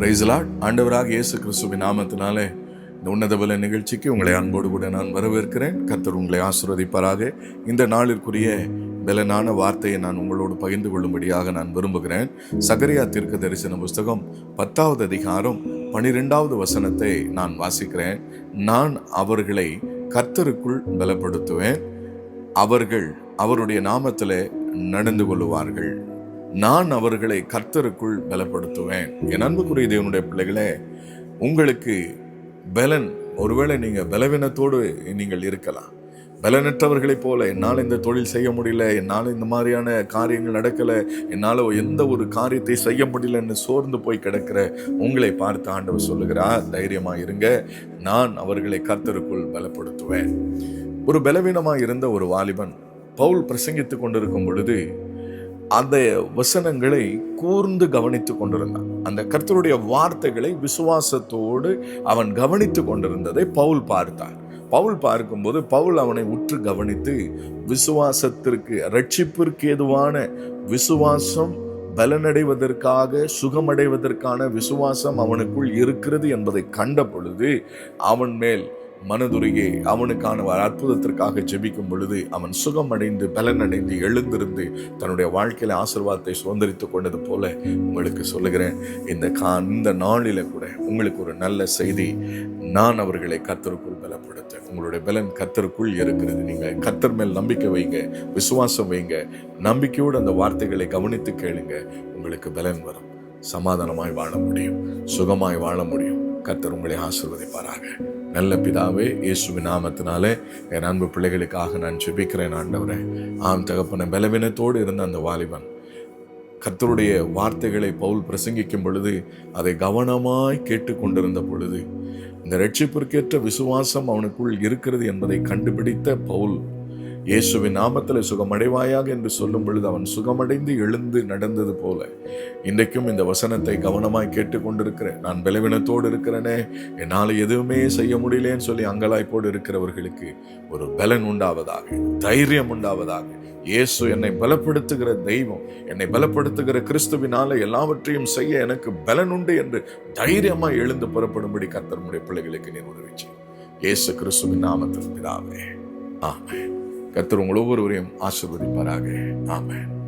பிரைஸ்லாட் ஆண்டவராக இயேசு கிறிஸ்துவின் நாமத்தினாலே இந்த உன்னத பல நிகழ்ச்சிக்கு உங்களை அன்போடு கூட நான் வரவேற்கிறேன். கர்த்தர் உங்களை ஆசிர்வதிப்பாராக. இந்த நாளிற்குரிய பலனான வார்த்தையை நான் உங்களோடு பகிர்ந்து கொள்ளும்படியாக நான் விரும்புகிறேன். சகரியா தீர்க்க தரிசன புஸ்தகம் பத்தாவது அதிகாரம் பனிரெண்டாவது வசனத்தை நான் வாசிக்கிறேன். நான் அவர்களை கர்த்தருக்குள் பலப்படுத்துவேன். அவர்கள் அவருடைய நாமத்தில் நடந்து கொள்ளுவார்கள். நான் அவர்களை கர்த்தருக்குள் பலப்படுத்துவேன். என் அன்புக்குரிய தேவனுடைய பிள்ளைகளே உங்களுக்கு பலன் ஒருவேளை நீங்கள் பலவீனத்தோடு நீங்கள் இருக்கலாம். பலனற்றவர்களைப் போல என்னால் இந்த தொழில் செய்ய முடியல என்னால் இந்த மாதிரியான காரியங்கள் நடக்கலை என்னால் எந்த ஒரு காரியத்தை செய்ய முடியலன்னு சோர்ந்து போய் கிடக்கிற உங்களை பார்த்து ஆண்டவர் சொல்லுகிறார். தைரியமாக இருங்க நான் அவர்களை கர்த்தருக்குள் பலப்படுத்துவேன். ஒரு பலவீனமாக இருந்த ஒரு வாலிபன் பவுல் பிரசங்கித்து கொண்டிருக்கும் பொழுது அந்த வசனங்களை கூர்ந்து கவனித்து கொண்டிருந்தான். அந்த கர்த்தருடைய வார்த்தைகளை விசுவாசத்தோடு அவன் கவனித்து கொண்டிருந்ததை பவுல் பார்த்தான். பவுல் பார்க்கும்போது பவுல் அவனை உற்று கவனித்து விசுவாசத்திற்கு ரட்சிப்பிற்கு ஏதுவான விசுவாசம் பலனடைவதற்காக சுகமடைவதற்கான விசுவாசம் அவனுக்குள் இருக்கிறது என்பதை கண்ட பொழுது அவன் மேல் மனதுருகே அவனுக்கான ஒரு அற்புதத்திற்காக ஜெபிக்கும் பொழுது அவன் சுகமடைந்து பலனடைந்து எழுந்திருந்து தன்னுடைய வாழ்க்கையில ஆசிர்வாதத்தை சுதந்திரித்து கொண்டது போல உங்களுக்கு சொல்லுகிறேன். இந்த கா இந்த நாளில கூட உங்களுக்கு ஒரு நல்ல செய்தி நான் அவர்களை கத்தருக்குள் பலப்படுத்த உங்களுடைய பலன் கத்தருக்குள் இருக்கிறது. நீங்கள் கத்தர் மேல் நம்பிக்கை வைங்க விசுவாசம் வைங்க நம்பிக்கையோடு அந்த வார்த்தைகளை கவனித்து கேளுங்க. உங்களுக்கு பலன் வரும். சமாதானமாய் வாழ முடியும். சுகமாய் வாழ முடியும். கத்தர் உங்களை ஆசிர்வதிப்பாராக. நல்ல பிதாவே இயேசுவின் நாமத்தினாலே என் அன்பு பிள்ளைகளுக்காக நான் ஜெபிக்கிறேன் ஆண்டவரே. ஆம் தகப்பன பலவீனத்தோடு இருந்த அந்த வாலிபன் கர்த்தருடைய வார்த்தைகளை பவுல் பிரசங்கிக்கும் பொழுது அதை கவனமாய் கேட்டுக்கொண்டிருந்த பொழுது இந்த ரட்சிப்பிற்கேற்ற விசுவாசம் அவனுக்குள் இருக்கிறது என்பதை கண்டுபிடித்த பவுல் இயேசுவின் நாமத்தில் சுகமடைவாயாக என்று சொல்லும் பொழுது அவன் சுகமடைந்து எழுந்து நடந்தது போல. இன்றைக்கும் இந்த வசனத்தை கவனமாய் கேட்டுக்கொண்டிருக்கிறேன். நான் பலவீனத்தோடு இருக்கிறேனே என்னால் எதுவுமே செய்ய முடியலேன்னு சொல்லி அங்கலாய்ப்போடு இருக்கிறவர்களுக்கு ஒரு பலன் உண்டாவதாக தைரியம் உண்டாவதாக. இயேசு என்னை பலப்படுத்துகிற தெய்வம் என்னை பலப்படுத்துகிற கிறிஸ்துவினால எல்லாவற்றையும் செய்ய எனக்கு பலன் உண்டு என்று தைரியமா எழுந்து புறப்படும்படி கர்த்தருடைய பிள்ளைகளுக்கு நீர் உதவி இயேசு கிறிஸ்துவின் நாமத்தில் பிதாவே. ஆமே கத்தர் உங்கள் ஒவ்வொருவரையும் ஆசிர்வதிப்பாராக. ஆமேன்.